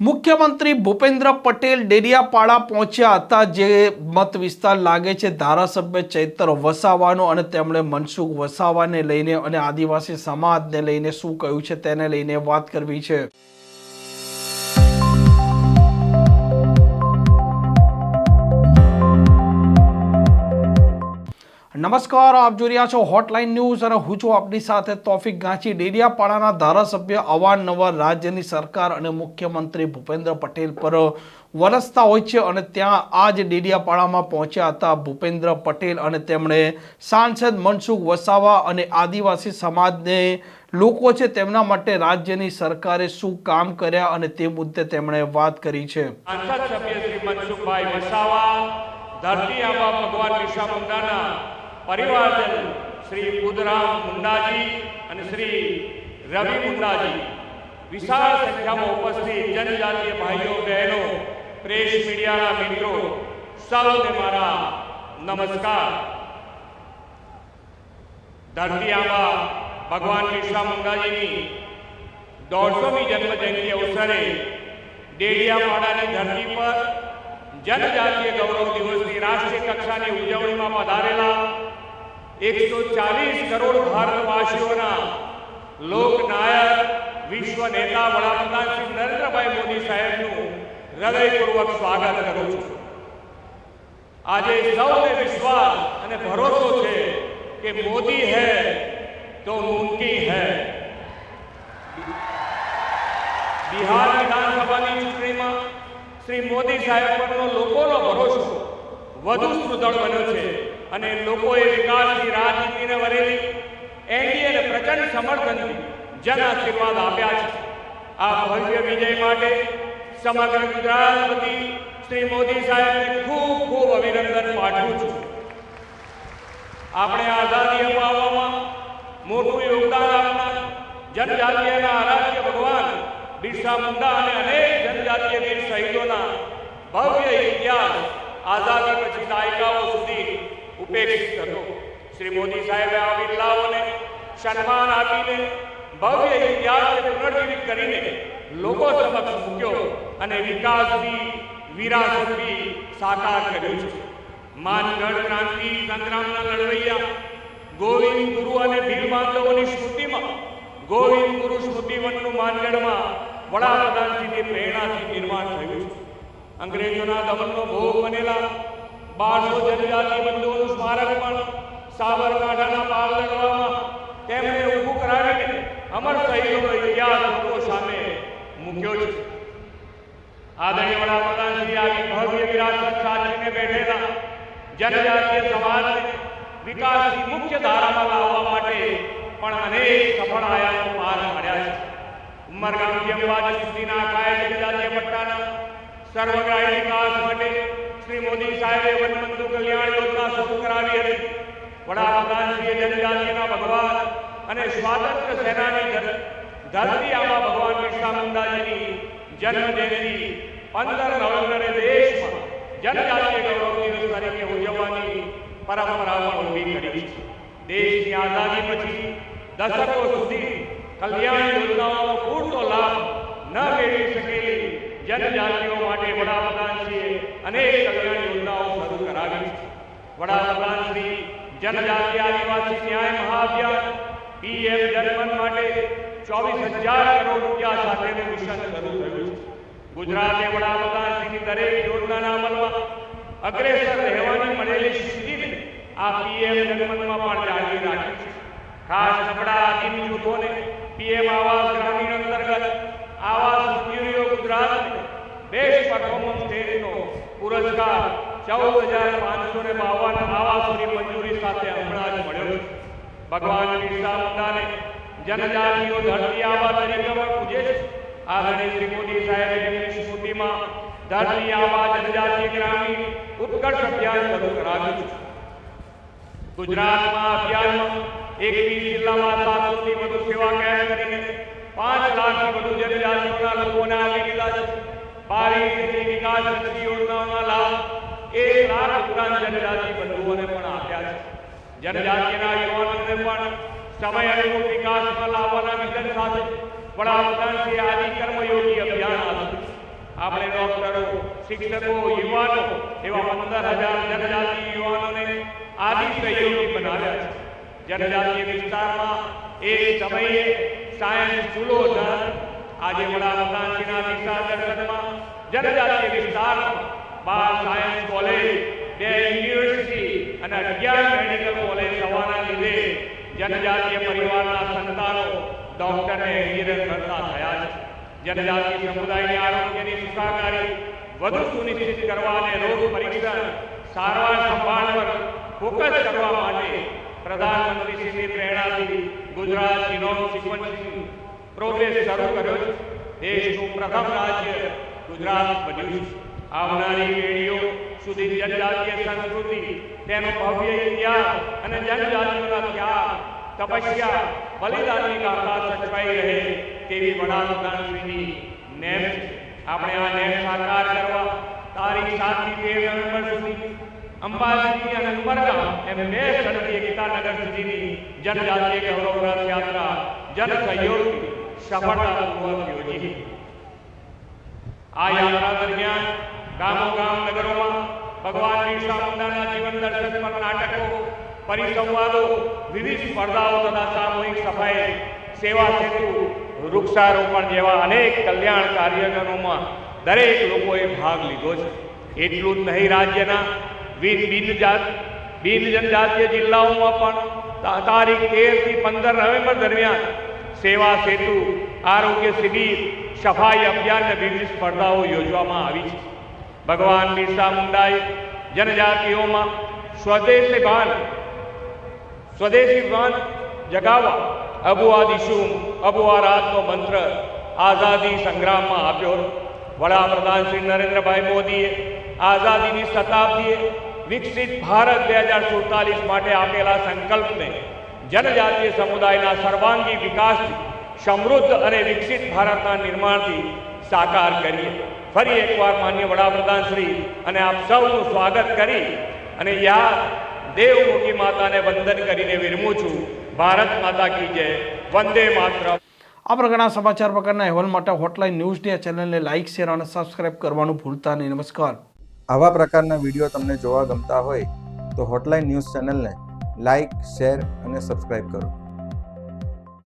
મુખ્યમંત્રી ભૂપેન્દ્ર પટેલ ડેરિયાપાડા પહોંચ્યા હતા, જે મત વિસ્તાર લાગે છે ધારાસભ્ય ચૈતર વસાવાનો અને તેમણે મનસુખ વસાવાને લઈને અને આદિવાસી સમાજને લઈને શું કહ્યું છે તેને લઈને વાત કરવી છે. નમસ્કાર, આપ જોઈ રહ્યા છો હોટલાઇન ન્યૂઝ અને હું છું આપની સાથે તોફિક ગાંચી ડેડિયાપાડાના ધારાસભ્ય, અવારનવાર રાજ્યની સરકાર અને મુખ્યમંત્રી ભૂપેન્દ્ર પટેલ પર વરસતા હોય છે અને ત્યાં આ જ ડેડિયાપાડામાં પહોંચ્યા હતા ભૂપેન્દ્ર પટેલ અને તેમણે સાંસદ મનસુખ વસાવા અને આદિવાસી સમાજને લોકો છે તેમના માટે રાજ્યની સરકારે શું કામ કર્યા અને તે મુદ્દે તેમણે વાત કરી છે. ધરતી આબા ભગવાન બિરસા મુંડાના પરિવારજન શ્રી બુધરામ મુંડાજી અને શ્રી રવિ મુંડાજી વિશાળ સંખ્યામાં ઉપસ્થિત જનજાતીય ભાઈઓ બહેનો પ્રેસ મીડિયાના મિત્રો સૌને મારા નમસ્કાર ધરતી આબા ભગવાન બિરસા મુંડાજીની દોઢસોમી જન્મ જયંતિ અવસરે ડેડિયાપાડાની ધરતી પર જનજાતીય ગૌરવ દિવસની રાષ્ટ્રીય કક્ષાની ઉજવણીમાં પધારેલા એકસો ચાલીસ કરોડ ભારતવાસીઓના લોકનાયક વિશ્વ નેતા વડાપ્રધાન શ્રી નરેન્દ્રભાઈ મોદી સાહેબનું હૃદયપૂર્વક સ્વાગત કરું છું. આજે સૌને વિશ્વાસ અને ભરોસો છે કે મોદી હૈ તો મુમકિન હૈ. બિહાર વિધાનસભાની ચૂંટણીમાં શ્રી મોદી સાહેબ પરનો લોકોનો ભરોસો વધુ સુદૃઢ બન્યો છે. અને લોકોએ વિકાસની રાજનીતિને વરેલી એનડીએને પ્રચંડ સમર્થનથી જન આશીર્વાદ આપ્યા છે. આ ભવ્ય વિજય માટે સમગ્ર ગુજરાત વતી શ્રી મોદી સાહેબને ખૂબ ખૂબ અભિનંદન પાઠવું છું. આપણે આઝાદી અપાવવામાં મોટું યોગદાન આપનાર જનજાતીયના આરાધ્ય ભગવાન બિરસા મુંડા અને અનેક જનજાતીય વીર શહીદોના ભવ્ય ઇતિહાસ આઝાદી પછી દાયકાઓ સુધી ઉપેક્ષિત હતો. શ્રી મોદી સાહેબે આ બિરલાઓને સન્માન આપીને ભવ્ય ઇતિહાસને પુનર્જીવિત કરીને લોકો સમક્ષ મૂક્યો અને વિકાસની વિરાસતની સાકાર કર્યું છે. માનગઢ ક્રાંતિ સંગ્રામના લડવૈયા ગોવિંદ ગુરુ અને ભીલ માધવોની સ્મૃતિમાં ગોવિંદ ગુરુ સ્મૃતિવનનું માનગઢમાં વડાપ્રધાનજીની પ્રેરણાથી નિર્માણ થયું છે. અંગ્રેજોના દમનનો ભોગ બનેલા બારસો જનજાતિ બંધુઓનું સ્મારક પણ સાબરકાંઠાના પાર લડવામાં તેમણે ઊભું કરાવીને અમર શહીદોનો ઇતિહાસ લોકો સામે મૂક્યો છે આદરણીય વડાપ્રધાન શ્રી આવી ભવ્ય વિરાસત સાચવીને બેઠેલા જનજાતીય સમાજને વિકાસની મુખ્ય ધારામાં લાવવા માટે પણ અનેક સફળ આયામો પાર પાડ્યા છે ઉમરગામથી અંબાજી સુધીના કાય જનજાતીય પટ્ટાના સર્વગ્રાહી વિકાસ માટે શ્રી મોદી સાહેબે વનબંધુ કલ્યાણ યોજના શરૂ કરાવી હતી. વડાપ્રધાન શ્રીએ જનજાતિના ભગવાન અને સ્વાતંત્ર્ય સેનાની ધર- ધરતી આવા ભગવાન બિરસા મુંડાજીની જન્મ જયંતિ પંદર નવેમ્બરે દેશમાં જનજાતીય ગૌરવ દિવસ તરીકે ઉજવવાની પરંપરાઓ ઊભી કરી છે. દેશની આઝાદી પછી દશકો સુધી કલ્યાણ યોજનાઓનો પૂરતો લાભ ન મેળવી શકેલી જનજાતિઓ માટે વડાપ્રધાનશ્રીએ અનેક કલ્યાણ યોજનાઓ શરૂ કરાવી છે વડાપ્રધાન શ્રી જનજાતિ આદિવાસી ન્યાય મહાઅભિયાન પીએમ જનમન માટે ચોવીસ હજાર કરોડ રૂપિયા સાથેનું મિશન શરૂ થયું છે ગુજરાતે વડાપ્રધાનશ્રીની દરેક યોજનાના અમલમાં અગ્રેસર રહેવાની મળેલી સ્થિતિને આ પીએમ જનમનમાં પણ જાળવી રાખી છે ખાસ નબળા આદિમ જૂથોને પીએમ આવાસ ગ્રામીણ અંતર્ગત આવાસ મંજૂરીઓ ગુજરાતને બેસ્ટ પરફોર્મન્સ સ્ટેટનો પુરસ્કાર ચૌદ હજાર પાંચસો ને બાવન આવાસોની મંજૂરી સાથે હમણાં જ મળ્યો છે ભગવાન બિરસા મુંડાને જનજાતિઓ ધરતી આવા તરીકે પણ પૂજે છે આદરણીય શ્રી મોદી સાહેબે તેમની સ્મૃતિમાં ધરતી આવા જનજાતિ ગ્રામીણ ઉત્કર્ષ અભિયાન શરૂ કરાવ્યું છે. ગુજરાતમાં અભિયાનમાં એકવીસ જિલ્લામાં સાતસોથી વધુ સેવા કેમ્પ કરીને પાંચ લાખથી વધુ જનજાતિઓના લોકોને આવી લીધા છે. બાવીસ જેટલી વિકાસ લક્ષી યોજનાઓના લાભ એક લાખ ઉપરાંત જનજાતિ બંધુઓને પણ આપ્યા છે. જનજાતિના યુવાનોને પણ સમય અનુરૂપ વિકાસમાં લાવવાના વિઝન સાથે વડાપ્રધાન શ્રી આદિ કર્મયોગી અભિયાન હાથ આપણે ડોક્ટરો, શિક્ષકો, યુવાનો એવા પંદર હજાર જનજાતિ યુવાનોને આદિ સહયોગી બનાવ્યા છે. જનજાતીય વિસ્તારમાં એક સમયે સાયન્સ ફૂલો ન આજે વડાપ્રધાનશ્રીના દિશા દર્શનમાં જનજાતીય વિસ્તારમાં બાર સાયન્સ કોલેજ, બે યુનિવર્સિટી અને અગિયાર મેડિકલ કોલેજ થવાના લીધે જનજાતીય પરિવારના સંતાનો ડોક્ટરને એન્જિનિયર કરતા થયા છે. જનજાતિ સમુદાયની આરોગ્યની સુખાકારી વધુ સુનિશ્ચિત કરવા અને રોગ પરીક્ષણ સારવાર સંભાળ પર ફોકસ કરવા માટે પ્રધાનમંત્રીશ્રીની પ્રેરણાથી ગુજરાત જીનોમ સિક્વન્સિંગ પ્રોગ્રેસ શરૂ કર્યો છે દેશનું પ્રથમ રાજ્ય ગુજરાત બન્યું છે આવનારી પેઢીઓ સુધી જનજાતીય સંસ્કૃતિ તેનો ભવ્ય ઇતિહાસ અને જનજાતિઓના ત્યાગ તપસ્યા બલિદાનની ગાથા સચવાઈ રહે તેવી વડાપ્રધાનશ્રીની નેમ આપણે આ નેમ સાકાર કરવા તારીખ સાતથી તેર નવેમ્બર સુધી અંબાજી અને ઉમરગામ એમ બે સ્થળથી એકતાનગર સુધીની જનજાતીય ગૌરવ રથ યાત્રા જન સહયોગથી સફળતાપૂર્વક યોજી. આ યાત્રા દરમિયાન ગામો ગામ નગરોમાં ભગવાન બિરસા મુંડાના જીવન દર્શન પર નાટકો, પરિસંવાદો, વિવિધ સ્પર્ધાઓ તથા સામૂહિક સફાઈ, સેવા સેતુ, વૃક્ષારોપણ જેવા અનેક કલ્યાણ કાર્યક્રમોમાં દરેક લોકોએ ભાગ લીધો છે. એટલું જ નહીં, રાજ્યના બિન જાત, બિન જનજાતીય જિલ્લાઓમાં પણ તારીખ તેરથી પંદર નવેમ્બર દરમિયાન સેવા સેતુ, આરોગ્ય શિબિર, સફાઈ અભિયાન અને વિવિધ સ્પર્ધાઓ યોજવામાં આવી છે. ભગવાન બિરસા મુંડાએ જનજાતિઓમાં સ્વદેશી ભાન સ્વદેશી ભાન જગાવવા અબુઆ દિશુમ, અબુઆ રાતનો મંત્ર આઝાદી સંગ્રામમાં આપ્યો વડાપ્રધાન શ્રી નરેન્દ્રભાઈ મોદીએ આઝાદીની શતાબ્દીએ વિકસિત ભારત બે હજાર સુડતાલીસ માટે આપેલા સંકલ્પને જનજાતીય સમુદાયના સર્વાંગી વિકાસથી, સમૃદ્ધ અને વિકસિત ભારતના નિર્માણથી સાકાર કરીએ. ફરી એકવાર માન્ય વડાપ્રધાન શ્રી અને આપ સૌનું સ્વાગત કરી અને યા દેવમુખી માતાને વંદન કરીને વિરમું છું. ભારત માતા કી જય. વંદે માતરમ. આ પ્રકારના સમાચાર પ્રકારના અહેવાલ માટે હોટલાઇન ન્યૂઝની ડે ચેનલને લાઇક શેર અને સબસ્ક્રાઇબ કરવાનું ભૂલતા નહીં. નમસ્કાર. આવા પ્રકારના વીડિયો તમને જોવા ગમતા હોય તો હોટલાઇન ન્યૂઝ ચેનલને લાઇક શેર અને સબસ્ક્રાઇબ કરો.